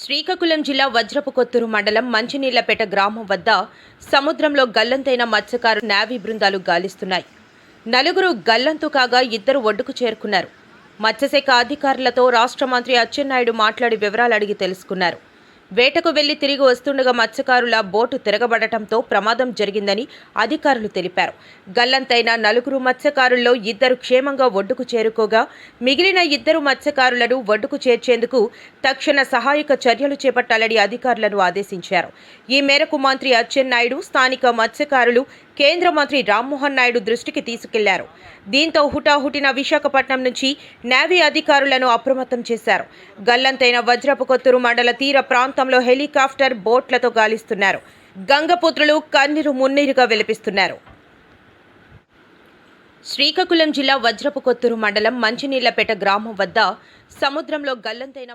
శ్రీకాకుళం జిల్లా వజ్రపు కొత్తూరు మండలం మంచినీళ్ళపేట గ్రామం వద్ద సముద్రంలో గల్లంతైన మత్స్యకారు నావీ బృందాలు గాలిస్తున్నాయి. నలుగురు గల్లంతు కాగా ఇద్దరు ఒడ్డుకు చేరుకున్నారు. మత్స్యశాఖ అధికారులతో రాష్ట్ర మంత్రి అచ్చెన్నాయుడు మాట్లాడి వివరాలు అడిగి తెలుసుకున్నారు. వేటకు వెళ్ళి తిరిగి వస్తుండగా మత్స్యకారుల బోటు తిరగబడటంతో ప్రమాదం జరిగిందని అధికారులు తెలిపారు. గల్లంతైన నలుగురు మత్స్యకారుల్లో ఇద్దరు క్షేమంగా ఒడ్డుకు చేరుకోగా మిగిలిన ఇద్దరు మత్స్యకారులను ఒడ్డుకు చేర్చేందుకు తక్షణ సహాయక చర్యలు చేపట్టాలని అధికారులను ఆదేశించారు. ఈ మేరకు మంత్రి అచ్చెన్నాయుడు స్థానిక మత్స్యకారులు కేంద్ర మంత్రి రామ్మోహన్ నాయుడు దృష్టికి తీసుకెళ్ళారు. దీంతో హుటాహుటిన విశాఖపట్నం నుంచి నేవీ అధికారులను అప్రమత్తం చేశారు. గల్లంతైన వజ్రపు కొత్తూరు మండల తీర ప్రాంతంలో హెలికాప్టర్ బోట్లతో గాలిస్తున్నారు. గంగపుత్రులు కన్నీరు మున్నీరుగా విలపిస్తున్నారు. శ్రీకాకుళం జిల్లా వజ్రపు కొత్తూరు మండలం మంచినీళ్ళపేట గ్రామం వద్ద సముద్రంలో గల్లంతైన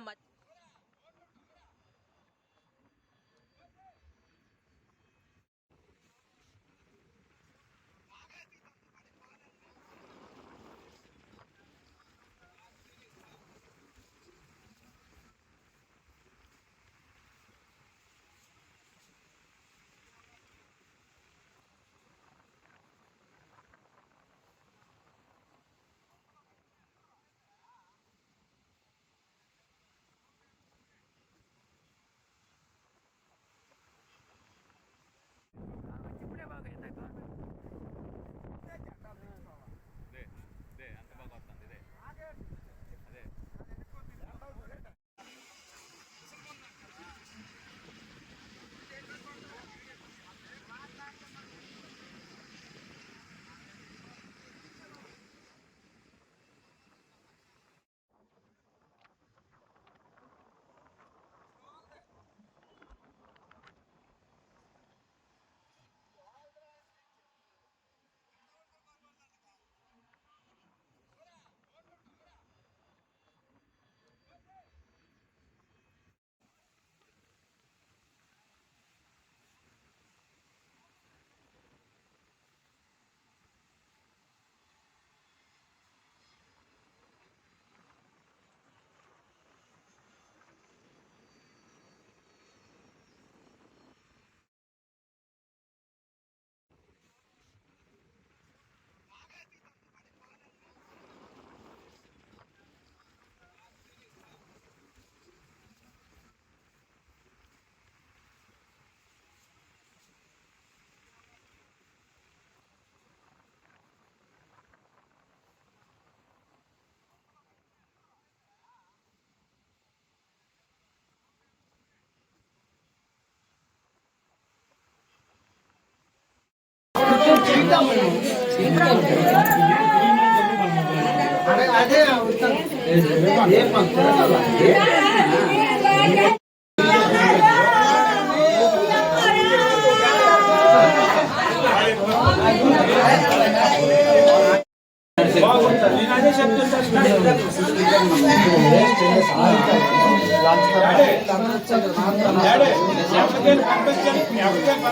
మత్స్య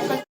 పంపించండి.